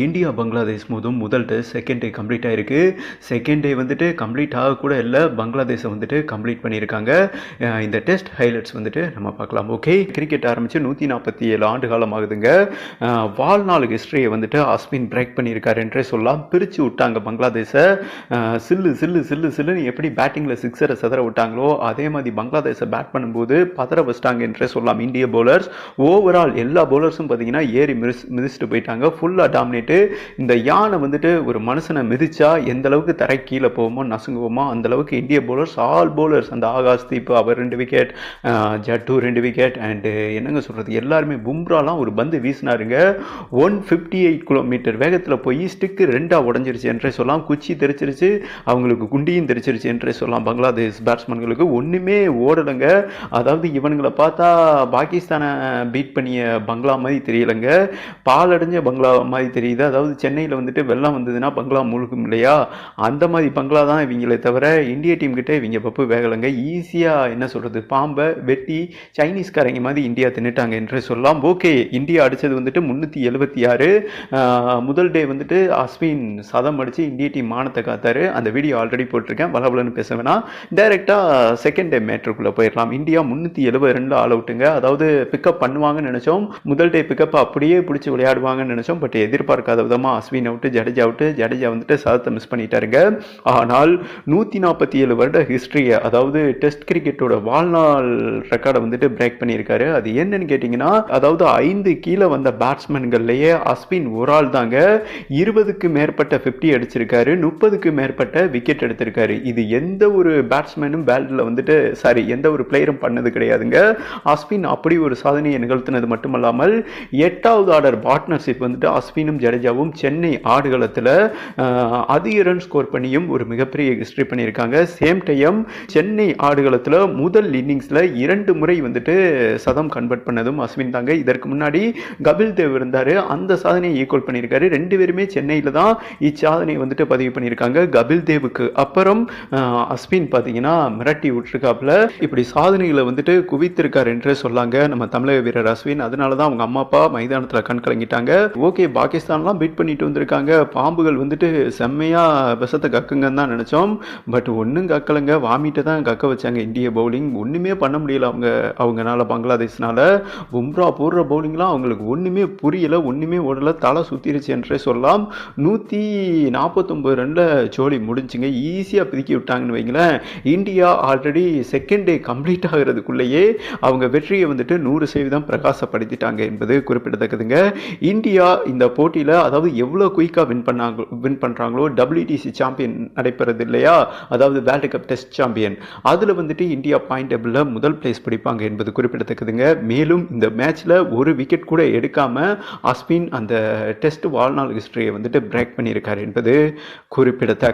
India Bangladesh மோதும் முதல் test second day complete ஆகிருக்கு செகண்ட் டே வந்துட்டு கம்ப்ளீட் ஆக கூட இல்லை. பங்களாதேஷை வந்துட்டு கம்ப்ளீட் பண்ணியிருக்காங்க. இந்த டெஸ்ட் ஹைலைட்ஸ் வந்துட்டு நம்ம பார்க்கலாம். ஓகே கிரிக்கெட் ஆரம்பித்து நூற்றி நாற்பத்தி ஏழு ஆண்டு காலம் ஆகுதுங்க. வாழ்நாள் ஹிஸ்ட்ரியை வந்துட்டு அஸ்மின் பிரேக் பண்ணியிருக்காரு என்றே சொல்லலாம். பிரித்து விட்டாங்க பங்களாதேஷை. சில்லு சில்லு சில்லு சில்லுன்னு எப்படி பேட்டிங்கில் சிக்ஸரை சதற விட்டாங்களோ அதே மாதிரி பங்களாதேஷை பேட் பண்ணும்போது பதற வச்சிட்டாங்க என்றே சொல்லலாம். இந்திய பவுலர்ஸ் ஓவரால் எல்லா பவுலர்ஸும் பார்த்தீங்கன்னா ஏறி மிதிச்சு மிதிச்சுட்டு போயிட்டாங்க. ஃபுல்லாக டாமினேட்டு இந்த யானை வந்துட்டு ஒரு மனுஷனை மிதிச்சா எந்த அளவுக்கு தரை கீழே போவோமோ நசுங்குவோமோ அந்த அளவுக்கு இந்திய பவுலர்ஸ் ஆல் பவுலர்ஸ் அந்த ஆகாஷ் தீப் அவர் ரெண்டு விக்கெட் ஜட்டு ரெண்டு விக்கெட் அண்டு என்னங்க சொல்கிறது எல்லாருமே பும்ராலாம் ஒரு பந்து வீசினாருங்க. ஒன் ஃபிஃப்டி எயிட் கிலோமீட்டர் வேகத்தில் போய் ஸ்டிக்கு ரெண்டாக உடஞ்சிருச்சு என்றே சொல்லலாம். குச்சி தெரிச்சிருச்சு அவங்களுக்கு குண்டியும் தெரிச்சிருச்சு என்றே சொல்லலாம். பங்களாதேஷ் பேட்ஸ்மேன்களுக்கு ஒன்றுமே ஓடலைங்க. அதாவது இவனுங்களை பார்த்தா பாகிஸ்தானை பீட் பண்ணிய பங்களா மாதிரி தெரியலைங்க. பாலடைஞ்ச பங்களா மாதிரி இது அதாவது சென்னையில் வந்துட்டு வெள்ளம் வந்ததுன்னா பங்களா முழுக்கும் இல்லையா? அந்த மாதிரி பங்களா தான் இவங்களே தவிர இந்திய டீம் கிட்டே இவங்க பப்பு வேகலைங்க. ஈஸியாக என்ன சொல்கிறது பாம்பை வெட்டி சைனீஸ்காரங்க மாதிரி இந்தியா தின்னுட்டாங்க என்று சொல்லலாம். ஓகே இந்தியா அடித்தது வந்துட்டு முந்நூற்றி எழுபத்தி ஆறு. முதல் டே வந்துட்டு அஸ்வின் சதம் அடித்து இந்திய டீம் மானத்தை காத்தாரு. அந்த வீடியோ ஆல்ரெடி போட்டிருக்கேன். வளவலன்னு பேச வேணாம். டைரெக்டாக செகண்ட் டே மேட்ருக்குள்ளே போயிடலாம். இந்தியா முந்நூற்றி எழுபது ரெண்டில் ஆல் அவுட்டுங்க அதாவது பிக்கப் பண்ணுவாங்கன்னு நினச்சோம். முதல் டே பிக்கப் அப்படியே பிடிச்சி விளையாடுவாங்கன்னு நினச்சோம். பட் எதிர்பார்க்காத விதமாக அஸ்வின் அவுட்டு ஜடேஜா அவுட்டு ஜடேஜா வந்துட்டு சதத்தை மிஸ் பண்ணிட்டாருங்க. ஆனால் நூற்றி நாற்பத்தி ஏழு வருட ஹிஸ்ட்ரியை அதாவது டெஸ்ட் கிரிக்கெட்டோட வாழ்நாள் ரெக்கார்டை வந்துட்டு பிரேக் பண்ணியிருக்காரு. அது என்னன்னு கேட்டிங்கன்னா அதாவது ஐந்து கீழே வந்த பேட்ஸ்மேன்கள்லேயே அஸ்வின் ஒரு ஆள் தாங்க. இருபதுக்கு மேற்பட்ட ஃபிஃப்டி அடிச்சிருக்காரு முப்பதுக்கு மேற்பட்ட விக்கெட் எடுத்திருக்காரு. இது எந்த ஒரு பேட்ஸ்மேனும் பேட்டில் வந்துட்டு சாரி எந்த ஒரு பிளேயரும் பண்ணது கிடையாதுங்க. அஸ்வின் அப்படி ஒரு சாதனையை நிகழ்த்தினது மட்டுமல்லாமல் எட்டாவது ஆர்டர் பார்ட்னர்ஷிப் வந்துட்டு அஸ்வினும் ஜடேஜாவும் சென்னை ஆடுகளத்தில் அதிக ரன் ஸ்கோர் பண்ணியும் ஒரு மிகப்பெரிய ஹிஸ்ட்ரி பண்ணியிருக்காங்க. சேம் டைம் சென்னை ஆடுகளத்தில் முதல் இன்னிங்ஸில் இரண்டு முறை வந்துட்டு சதம் கன்வெர்ட் பண்ணதும் அஸ்வின் தாங்க. இதற்கு முன்னாடி கபில் தேவ் இருந்தார். அந்த சாதனையை ஈக்குவல் பண்ணியிருக்காரு. ரெண்டு பேருமே சென்னையில் தான் இச்சாதனையை வந்துட்டு பதிவு பண்ணியிருக்காங்க. கபில் தேவுக்கு அப்புறம் அஸ்வின் பார்த்தீங்கன்னா மிரட்டி விட்டுருக்காப்புல. இப்படி சாதனைகளை வந்துட்டு குவித்திருக்காரு என்றே சொல்லாங்க நம்ம தமிழக வீரர் அஸ்வின். அதனால தான் அவங்க அம்மா அப்பா மைதானத்தில் கண் கலங்கிட்டாங்க. ஓகே பாகிஸ்தான்லாம் பீட் பண்ணிட்டு வந்திருக்காங்க. பாம்புகள் வந்துட்டு செம்மையாக விஷத்தை கக்குங்கன்னு தான் நினச்சோம். பட் ஒன்றும் கக்கலைங்க. வாமிட்டு தான் கக்க வச்சாங்க. இந்திய பவுலிங் ஒன்றுமே பண்ண முடியல அவங்க அவங்கனால பங்களாதேஷ்னால. பும்ரா போடுற பவுலிங்லாம் அவங்களுக்கு ஒன்றுமே புரியல. ஒன்றுமே ஓடலை. தலை சுற்றிருச்சு என்றே சொல்லலாம். நூற்றி நாற்பத்தொம்பது ரனில் ஜோலி முடிஞ்சுங்க. ஈஸியாக பிதுக்கி விட்டாங்கன்னு வைங்களேன். India already second day complete ஆகிறதுக்குள்ளேயே அவங்க வெற்றியை வந்துட்டு நூறு சதவீதம் பிரகாசப்படுத்திட்டாங்க என்பது குறிப்பிடத்தக்கதுங்க. இந்தியா இந்த போட்டியில் அதாவது எவ்வளோ குயிக்காக வின் பண்ணாங்க வின் பண்ணுறாங்களோ டபிள்யூடிசி சாம்பியன் நடைபெறது இல்லையா? அதாவது வேர்ல்டு கப் டெஸ்ட் சாம்பியன் அதில் வந்துட்டு இந்தியா பாயிண்ட் டேபிளில் முதல் பிளேஸ் பிடிப்பாங்க என்பது குறிப்பிடத்தக்கதுங்க. மேலும் இந்த மேட்ச்சில் ஒரு விக்கெட் கூட எடுக்காமல் அஸ்வின் அந்த டெஸ்ட் வாழ்நாள் ஹிஸ்டரியை வந்துட்டு பிரேக் பண்ணியிருக்காரு என்பது குறிப்பிடத்தக்க